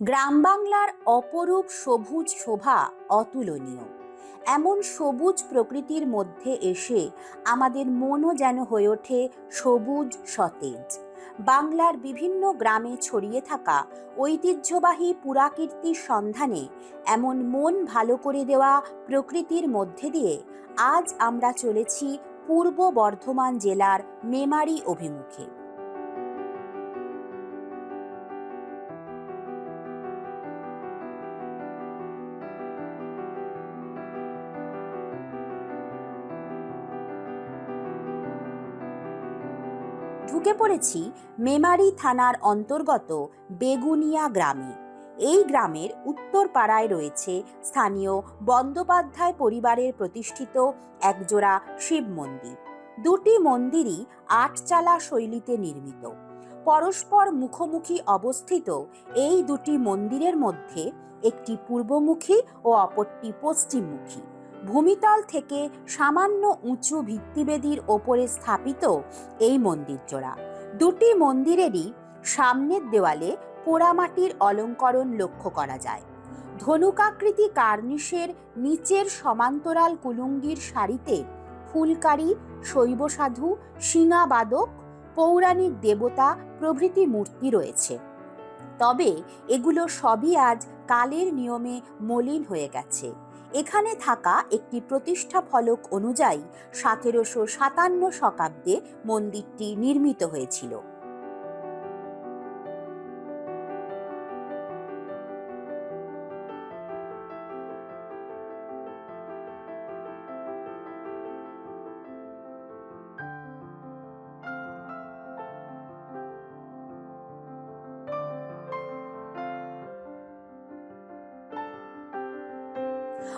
গ্রাম বাংলার অপরূপ সবুজ শোভা অতুলনীয়। এমন সবুজ প্রকৃতির মধ্যে এসে আমাদের মনও যেন হয়ে ওঠে সবুজ সতেজ। বাংলার বিভিন্ন গ্রামে ছড়িয়ে থাকা ঐতিহ্যবাহী পুরাকীর্তির সন্ধানে এমন মন ভালো করে দেওয়া প্রকৃতির মধ্যে দিয়ে আজ আমরা চলেছি পূর্ব বর্ধমান জেলার মেমারি অভিমুখে। ঢুকে পড়েছি মেমারি থানার অন্তর্গত বেগুনিয়া গ্রামে। এই গ্রামের উত্তর পাড়ায় রয়েছে স্থানীয় বন্দ্যোপাধ্যায় পরিবারের প্রতিষ্ঠিত একজোড়া শিব মন্দির। দুটি মন্দিরই আটচালা শৈলীতে নির্মিত। পরস্পর মুখোমুখি অবস্থিত এই দুটি মন্দিরের মধ্যে একটি পূর্বমুখী ও অপরটি পশ্চিমমুখী। ভূমিতল থেকে সামান্য উঁচু ভিত্তিবেদির ওপরে স্থাপিত এই মন্দির জোড়া দুটি মন্দিরেরই সামনের দেওয়ালে পোড়ামাটির অলঙ্করণ লক্ষ্য করা যায়। ধনুকাকৃতি কার্নিশের নিচের সমান্তরাল কুলুঙ্গির সারিতে ফুলকারি শৈব সাধু সিঙাবাদক পৌরাণিক দেবতা প্রভৃতি মূর্তি রয়েছে। তবে এগুলো সবই আজ কালের নিয়মে মলিন হয়ে গেছে। এখানে থাকা একটি প্রতিষ্ঠা ফলক অনুযায়ী সতেরোশো সাতান্ন শতাব্দে মন্দিরটি নির্মিত হয়েছিল।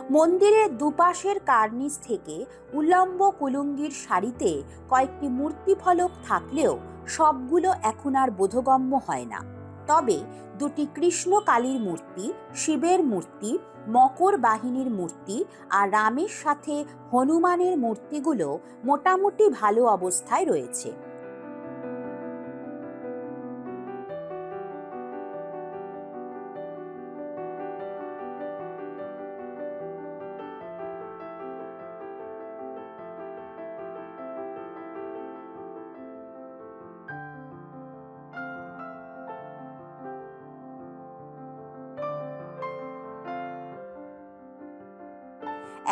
মন্দিরের দুপাশের কার্নিস থেকে উল্লম্ব কুলুঙ্গির সারিতে কয়েকটি মূর্তি ফলক থাকলেও সবগুলো এখন আর বোধগম্য হয় না। তবে দুটি কৃষ্ণ কালীর মূর্তি, শিবের মূর্তি, মকর বাহিনীর মূর্তি আর রামের সাথে হনুমানের মূর্তিগুলো মোটামুটি ভালো অবস্থায় রয়েছে।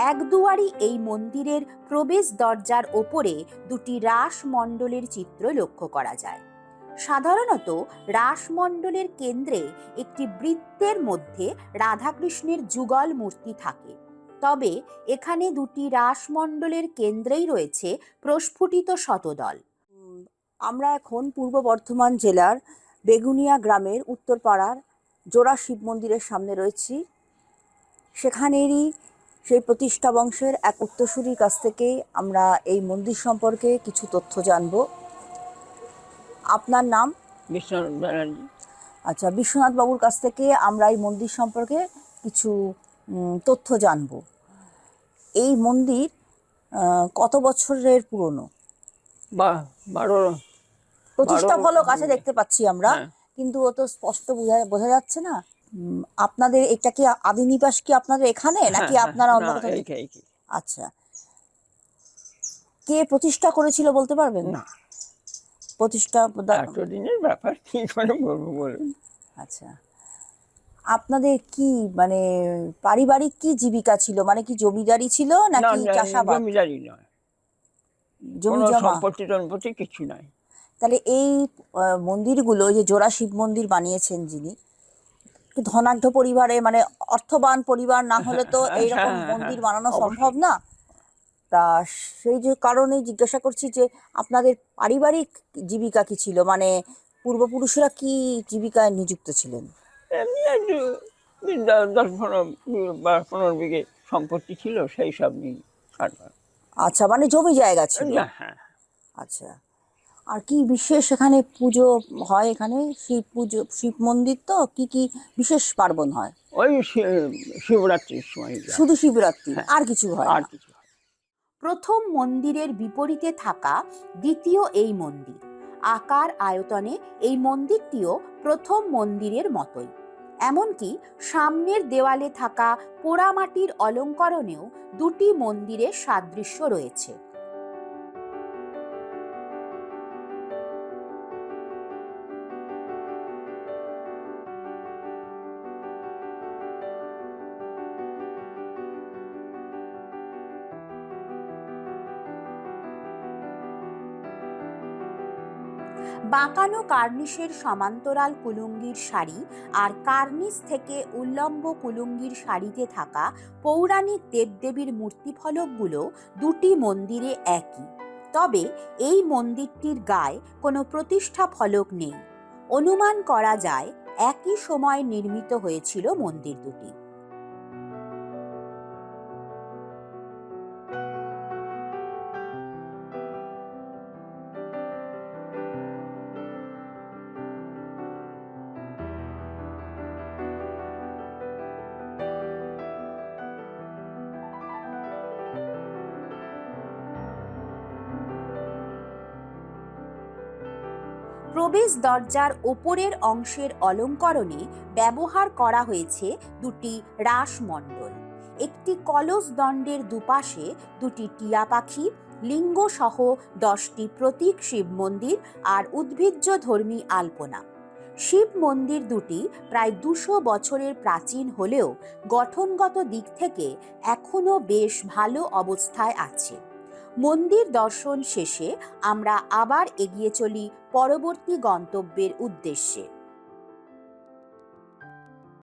একদুয়ারি এই মন্দিরের প্রবেশ দরজার ওপরে দুটি রাসমণ্ডলের চিত্র লক্ষ্য করা যায়। সাধারণত রাসমণ্ডলের কেন্দ্রে একটি বৃত্তের মধ্যে রাধাকৃষ্ণের যুগল মূর্তি থাকে। তবে এখানে দুটি রাসমণ্ডলের কেন্দ্রেই রয়েছে প্রস্ফুটিত শতদল। আমরা এখন পূর্ব বর্ধমান জেলার বেগুনিয়া গ্রামের উত্তরপাড়ার জোড়া শিব মন্দিরের সামনে রয়েছি। সেখানেরই সেই প্রতিষ্ঠা বংশের এক উত্তরসূরির কাছ থেকে আমরা এই মন্দির সম্পর্কে কিছু তথ্য জানব। আপনার নাম? বিশ্বনাথ ব্যানার্জি। আচ্ছা বিশ্বনাথ বাবুর কাছ থেকে আমরা এই মন্দির সম্পর্কে কিছু তথ্য জানব। এই মন্দির কত বছরের পুরনো? বারো প্রতিষ্ঠা ফলক আছে দেখতে পাচ্ছি আমরা হ্যাঁ। কিন্তু অত স্পষ্ট বোঝা বোঝা যাচ্ছে না। আপনাদের এটা কি আদি নিবাস কি আপনাদের এখানে? নাকি হ্যাঁ, আপনারা হ্যাঁ, অন্য কোথাও। আচ্ছা। কে প্রতিষ্ঠা করেছিল বলতে পারবেন? না। প্রতিষ্ঠা এতদিনের ব্যাপার কি করে বলব বলুন? আচ্ছা। আপনাদের কি মানে পারিবারিক কি জীবিকা ছিল? মানে কি জমিদারি ছিল নাকি চাষাবাদ? জমিদারি নয়। জমি জমা? সম্পত্তি টম্পত্তি কিছু নাই। তাহলে এই মন্দিরগুলো যে জোড়া শিব মন্দির বানিয়েছেন যিনি একটু ধনাঢ্য পরিবারে মানে অর্থবান পরিবার না হলে তো এইরকম মন্দির বানানো সম্ভব না। তা সেই যে কারণে জিজ্ঞাসা করছি যে আপনাদের পারিবারিক জীবিকা কি ছিল? মানে পূর্বপুরুষরা কি জীবিকায় নিযুক্ত ছিলেন? দশ পনেরো বিঘে সম্পত্তি ছিল সেই সব নিয়ে আচ্ছা মানে জমি জায়গা ছিল? হ্যাঁ। আচ্ছা। আর কি বিশেষ এখানে পুজো হয় এখানে? শিব পুজো শিব মন্দির তো? কি কি বিশেষ পার্বণ হয়? ওই শিবরাত্রির সময় শুধু শিবরাত্রি? হ্যাঁ। আর কিছু হয় আর কিছু হয় প্রথম মন্দিরের বিপরীতে থাকা দ্বিতীয় এই মন্দির। আকার আয়তনে এই মন্দিরটিও প্রথম মন্দিরের মতোই। এমনকি সামনের দেওয়ালে থাকা পোড়ামাটির অলঙ্করণেও দুটি মন্দিরের সাদৃশ্য রয়েছে। বাঁকানো কার্নিশের সমান্তরাল কুলুঙ্গির শাড়ি আর কার্নিস থেকে উল্লম্ব কুলুঙ্গির শাড়িতে থাকা পৌরাণিক দেবদেবীর মূর্তিফলকগুলো দুটি মন্দিরে একই। তবে এই মন্দিরটির গায়ে কোনো প্রতিষ্ঠা ফলক নেই। অনুমান করা যায় একই সময় নির্মিত হয়েছিল মন্দির দুটি। প্রবেশ দরজার ওপরের অংশের অলঙ্করণে ব্যবহার করা হয়েছে দুটি রাসমণ্ডল। একটি কলস দণ্ডের দুপাশে দুটি টিয়া পাখি লিঙ্গ সহ দশটি প্রতীক শিব মন্দির আর উদ্ভিজ্জ ধর্মী আলপনা। শিব মন্দির দুটি প্রায় দুশো বছরের প্রাচীন হলেও গঠনগত দিক থেকে এখনও বেশ ভালো অবস্থায় আছে। মন্দির দর্শন শেষে আমরা আবার এগিয়ে চলি পরবর্তী গন্তব্যের উদ্দেশ্যে।